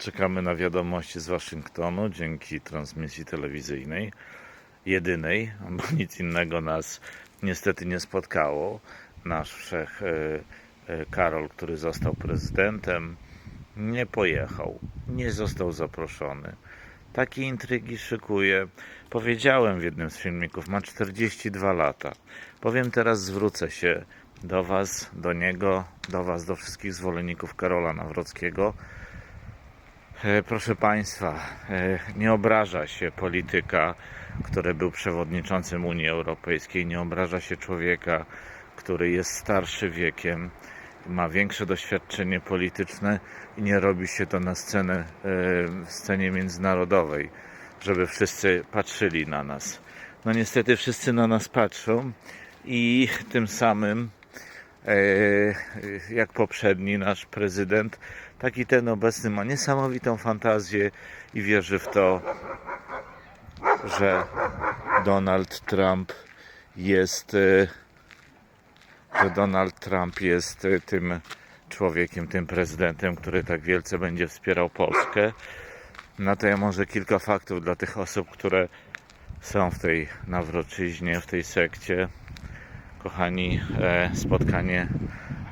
Czekamy na wiadomości z Waszyngtonu dzięki transmisji telewizyjnej. Jedynej, bo nic innego nas niestety nie spotkało. Nasz wszech e, e, Karol, który został prezydentem, nie pojechał, nie został zaproszony. Takie intrygi szykuje. Powiedziałem w jednym z filmików, ma 42 lata. Powiem teraz, zwrócę się do Was, do niego, do Was, do wszystkich zwolenników Karola Nawrockiego. E, Proszę Państwa, e, nie obraża się polityka, który był przewodniczącym Unii Europejskiej, nie obraża się człowieka, który jest starszy wiekiem, ma większe doświadczenie polityczne i nie robi się to na scenę, e, w scenie międzynarodowej, żeby wszyscy patrzyli na nas. No niestety wszyscy na nas patrzą i tym samym jak poprzedni nasz prezydent, tak i ten obecny ma niesamowitą fantazję i wierzy w to, że Donald Trump jest e, że Donald Trump jest e, tym człowiekiem, tym prezydentem, który tak wielce będzie wspierał Polskę. No to ja może kilka faktów dla tych osób, które są w tej nawroczyźnie, w tej sekcie. Kochani, e, spotkanie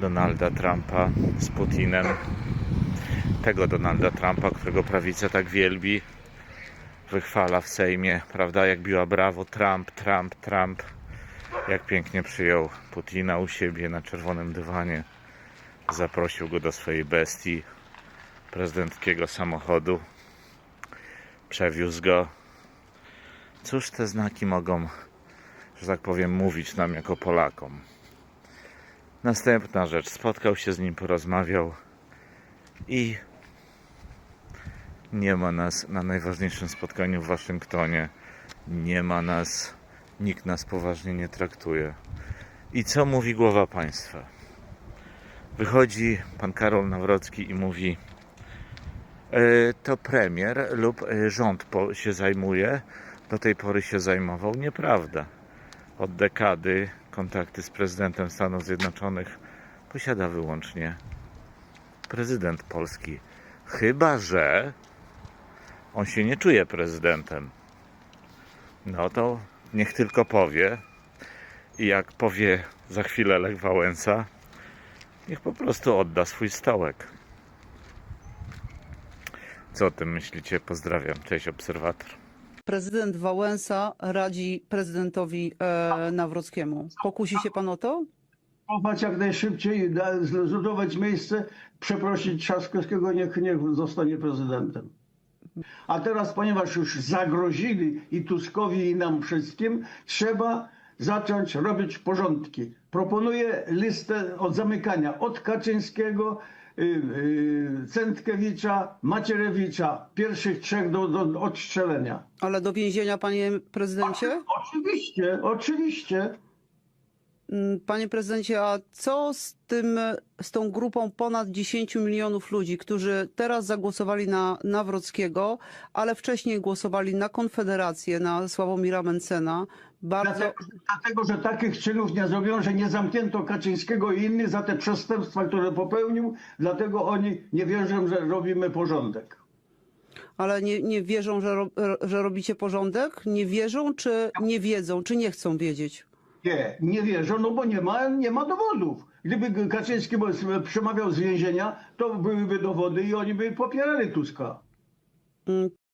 Donalda Trumpa z Putinem. Tego Donalda Trumpa, którego prawica tak wielbi, wychwala w Sejmie, prawda? Jak biła brawo Trump, Trump, Trump. Jak pięknie przyjął Putina u siebie na czerwonym dywanie. Zaprosił go do swojej bestii prezydenckiego samochodu. Przewiózł go. Cóż te znaki mogą, że tak powiem, mówić nam jako Polakom? Następna rzecz. Spotkał się z nim, porozmawiał i nie ma nas na najważniejszym spotkaniu w Waszyngtonie. Nie ma nas, nikt nas poważnie nie traktuje. I co mówi głowa państwa? Wychodzi pan Karol Nawrocki i mówi: e, To premier lub e, rząd się zajmuje, do tej pory się zajmował. Nieprawda. Od dekady kontakty z prezydentem Stanów Zjednoczonych posiada wyłącznie prezydent Polski. Chyba, że on się nie czuje prezydentem. No to niech tylko powie. I jak powie za chwilę Lech Wałęsa, niech po prostu odda swój stołek. Co o tym myślicie? Pozdrawiam. Cześć, obserwator. Prezydent Wałęsa radzi prezydentowi e, Nawrockiemu. Pokusi się pan o to? Cofać jak najszybciej, zlutować miejsce, przeprosić Trzaskowskiego, niech, niech zostanie prezydentem. A teraz, ponieważ już zagrozili i Tuskowi, i nam wszystkim, trzeba zacząć robić porządki. Proponuję listę od zamykania od Kaczyńskiego, y, y, Centkiewicza, Macierewicza, pierwszych trzech do, do odstrzelenia. Ale do więzienia, panie prezydencie? Oczywiście, oczywiście. Mm, Panie prezydencie, a co z tym, z tą grupą ponad 10 milionów ludzi, którzy teraz zagłosowali na Nawrockiego, ale wcześniej głosowali na Konfederację, na Sławomira Mencena? Bardzo. Dlatego, dlatego, że takich czynów nie zrobiono, że nie zamknięto Kaczyńskiego i innych za te przestępstwa, które popełnił, dlatego oni nie wierzą, że robimy porządek. Ale nie, nie wierzą, że, ro, że robicie porządek? Nie wierzą, czy nie wiedzą, czy nie chcą wiedzieć? Nie, nie wierzą, no bo nie ma, nie ma dowodów. Gdyby Kaczyński przemawiał z więzienia, to byłyby dowody i oni by popierali Tuska. Mm,